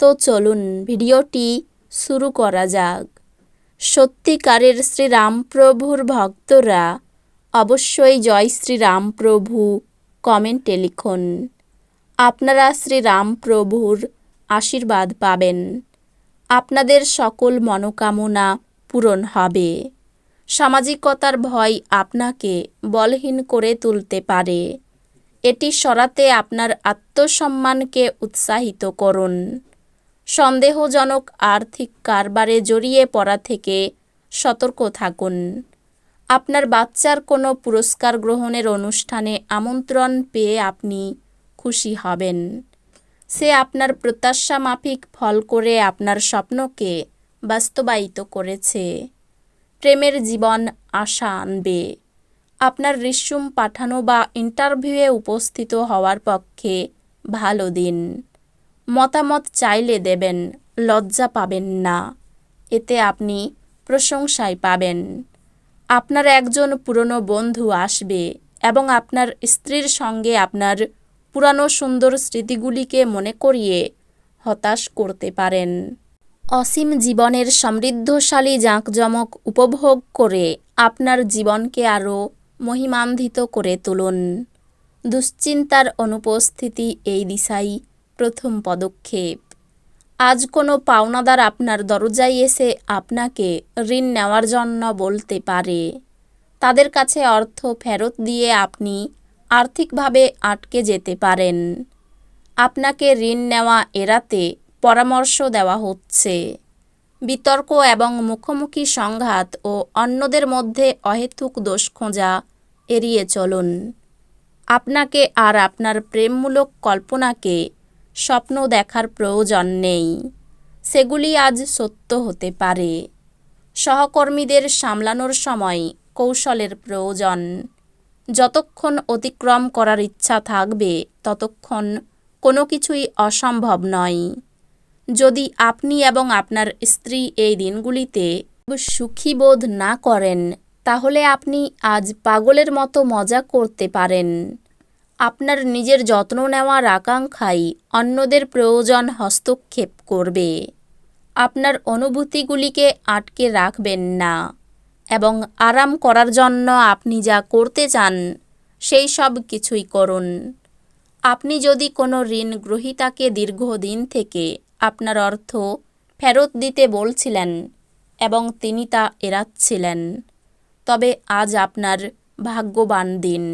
তো চলুন ভিডিওটি শুরু করা যাক। সত্যিকারের শ্রীরামপ্রভুর ভক্তরা অবশ্যই জয় শ্রীরামপ্রভু কমেন্টে লিখুন। আপনারা শ্রীরামপ্রভুর আশীর্বাদ পাবেন। আপনাদের সকল মনোকামনা পূরণ হবে। সামাজিকতার ভয় আপনাকে বলহীন করে তুলতে পারে। এটি সরাতে আপনার আত্মসম্মানকে উৎসাহিত করুন। সন্দেহজনক আর্থিক কারবারে জড়িয়ে পড়া থেকে সতর্ক থাকুন। আপনার বাচ্চার কোনো পুরস্কার গ্রহণের অনুষ্ঠানে আমন্ত্রণ পেয়ে আপনি খুশি হবেন। সে আপনার প্রত্যাশা মাফিক ফল করে আপনার স্বপ্নকে বাস্তবায়িত করেছে। প্রেমের জীবন আশা আনবে। আপনার রিস্যুম পাঠানো বা ইন্টারভিউয়ে উপস্থিত হওয়ার পক্ষে ভালো দিন। মতামত চাইলে দেবেন, লজ্জা পাবেন না। এতে আপনি প্রশংসায় পাবেন। আপনার একজন পুরনো বন্ধু আসবে এবং আপনার স্ত্রীর সঙ্গে আপনার পুরানো সুন্দর স্মৃতিগুলিকে মনে করিয়ে হতাশ করতে পারেন। অসীম জীবনের সমৃদ্ধশালী জাঁকজমক উপভোগ করে আপনার জীবনকে আরও মহিমান্বিত করে তুলুন। দুশ্চিন্তার অনুপস্থিতি এই দিশাই প্রথম পদক্ষেপ। আজ কোনো পাওনাদার আপনার দরজায় এসে আপনাকে ঋণ নেওয়ার জন্য বলতে পারে। তাদের কাছে অর্থ ফেরত দিয়ে আপনি আর্থিকভাবে আটকে যেতে পারেন। আপনাকে ঋণ নেওয়া এড়াতে পরামর্শ দেওয়া হচ্ছে। বিতর্ক এবং মুখোমুখি সংঘাত ও অন্যদের মধ্যে অহেতুক দোষ খোঁজা এড়িয়ে চলুন। আপনাকে আর আপনার প্রেমমূলক কল্পনাকে স্বপ্ন দেখার প্রয়োজন নেই। সেগুলি আজ সত্য হতে পারে। সহকর্মীদের সামলানোর সময় কৌশলের প্রয়োজন। যতক্ষণ অতিক্রম করার ইচ্ছা থাকবে, ততক্ষণ কোনো কিছুই অসম্ভব নয়। যদি আপনি এবং আপনার স্ত্রী এই দিনগুলিতে সুখী বোধ না করেন, তাহলে আপনি আজ পাগলের মতো মজা করতে পারেন। আপনার নিজের যত্ন নেওয়ার আকাঙ্ক্ষাই অন্যদের প্রয়োজন হস্তক্ষেপ করবে। আপনার অনুভূতিগুলিকে আটকে রাখবেন না এবং আরাম করার জন্য আপনি যা করতে চান, সেই সব কিছুই করুন। আপনি যদি কোনো ঋণ গ্রহীতাকে দীর্ঘদিন থেকে আপনার অর্থ ফেরত দিতে বলছিলেন এবং তিনি তা এড়াচ্ছিলেন, তবে আজ আপনার ভাগ্যবান দিন।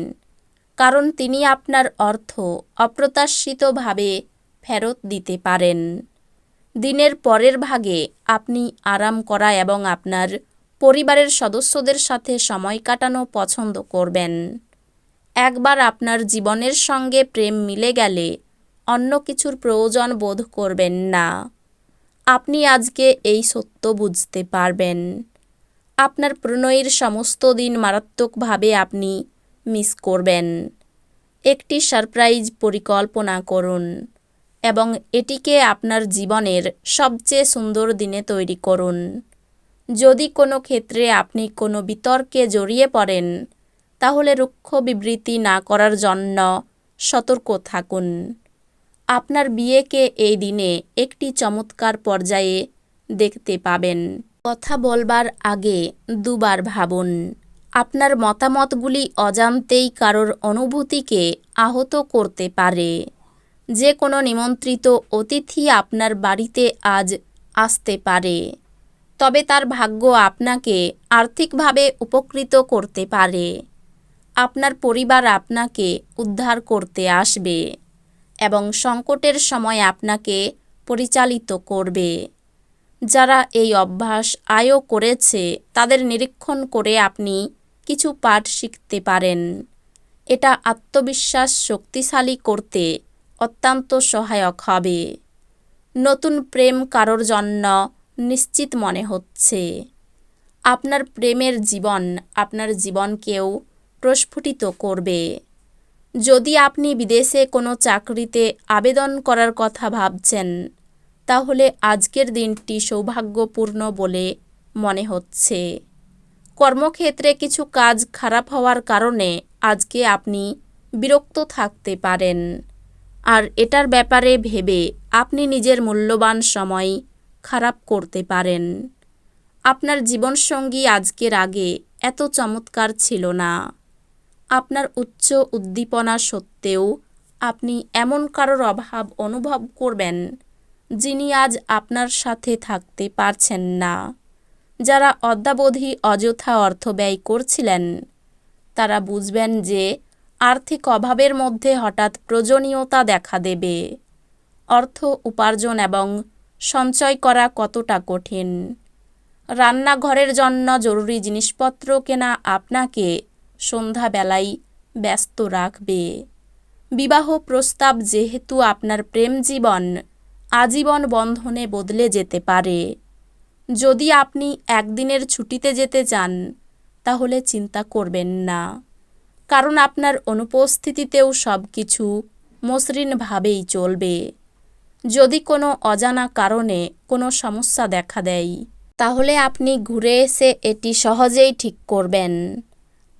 কারণ তিনি আপনার অর্থ অপ্রত্যাশিতভাবে ফেরত দিতে পারেন। দিনের পরের ভাগে আপনি আরাম করা এবং আপনার পরিবারের সদস্যদের সাথে সময় কাটানো পছন্দ করবেন। একবার আপনার জীবনের সঙ্গে প্রেম মিলে গেলে অন্য কিছুর প্রয়োজন বোধ করবেন না। আপনি আজকে এই সত্য বুঝতে পারবেন। আপনার প্রণয়ের সমস্ত দিন মারাত্মকভাবে আপনি মিস করবেন। একটি সারপ্রাইজ পরিকল্পনা করুন এবং এটিকে আপনার জীবনের সবচেয়ে সুন্দর দিনে তৈরি করুন। যদি কোনো ক্ষেত্রে আপনি কোনো বিতর্কে জড়িয়ে পড়েন, তাহলে রুক্ষ বিবৃতি না করার জন্য সতর্ক থাকুন। আপনার বিয়েকে এই দিনে একটি চমৎকার পর্যায়ে দেখতে পাবেন। কথা বলবার আগে দুবার ভাবুন। আপনার মতামতগুলি অজান্তেই কারোর অনুভূতিকে আহত করতে পারে। যে কোনো নিমন্ত্রিত অতিথি আপনার বাড়িতে আজ আসতে পারে। তবে তার ভাগ্য আপনাকে আর্থিকভাবে উপকৃত করতে পারে। আপনার পরিবার আপনাকে উদ্ধার করতে আসবে এবং সংকটের সময় আপনাকে পরিচালিত করবে। যারা এই অভ্যাস আয়ও করেছে, তাদের নিরীক্ষণ করে আপনি কিছু পাঠ শিখতে পারেন। এটা আত্মবিশ্বাস শক্তিশালী করতে অত্যন্ত সহায়ক হবে। নতুন প্রেম কারোর জন্য নিশ্চিত মনে হচ্ছে। আপনার প্রেমের জীবন আপনার জীবনকেও প্রস্ফুটিত করবে। যদি আপনি বিদেশে কোনো চাকরিতে আবেদন করার কথা ভাবছেন, তাহলে আজকের দিনটি সৌভাগ্যপূর্ণ বলে মনে হচ্ছে। কর্মক্ষেত্রে কিছু কাজ খারাপ হওয়ার কারণে আজকে আপনি বিরক্ত থাকতে পারেন। আর এটার ব্যাপারে ভেবে আপনি নিজের মূল্যবান সময় খারাপ করতে পারেন। আপনার জীবনসঙ্গী আজকের আগে এত চমৎকার ছিল না। আপনার উচ্চ উদ্দীপনা সত্ত্বেও আপনি এমন কারোর অভাব অনুভব করবেন যিনি আজ আপনার সাথে থাকতে পারছেন না। যারা অদ্যাবধি অযথা অর্থ ব্যয় করছিলেন। তারা বুঝবেন যে আর্থিক অভাবের মধ্যে হঠাৎ প্রয়োজনীয়তা দেখা দেবে। অর্থ উপার্জন এবং সঞ্চয় করা কতটা কঠিন? রান্নাঘরের জন্য জরুরি জিনিসপত্র কেনা আপনাকে সন্ধ্যাবেলায় ব্যস্ত রাখবে। বিবাহ প্রস্তাব যেহেতু আপনার প্রেম জীবন, আজীবন বন্ধনে বদলে যেতে পারে। যদি আপনি একদিনের ছুটিতে যেতে চান, তাহলে চিন্তা করবেন না। কারণ আপনার অনুপস্থিতিতেও সব কিছু মসৃণভাবেই চলবে। যদি কোনো অজানা কারণে কোনো সমস্যা দেখা দেয়, তাহলে আপনি ঘুরে এসে এটি সহজেই ঠিক করবেন।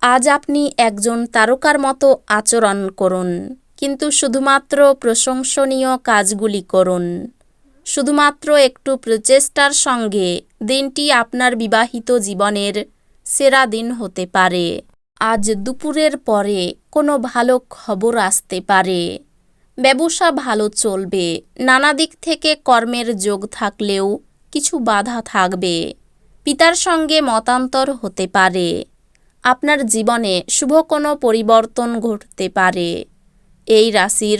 আজ আপনি একজন তারকার মতো আচরণ করুন, কিন্তু শুধুমাত্র প্রশংসনীয় কাজগুলি করুন। শুধুমাত্র একটু প্রচেষ্টার সঙ্গে দিনটি আপনার বিবাহিত জীবনের সেরা দিন হতে পারে। আজ দুপুরের পরে কোনো ভালো খবর আসতে পারে। ব্যবসা ভালো চলবে, নানা দিক থেকে কর্মের যোগ থাকলেও কিছু বাধা থাকবে। পিতার সঙ্গে মতান্তর হতে পারে। আপনার জীবনে শুভ কোনো পরিবর্তন ঘটতে পারে। এই রাশির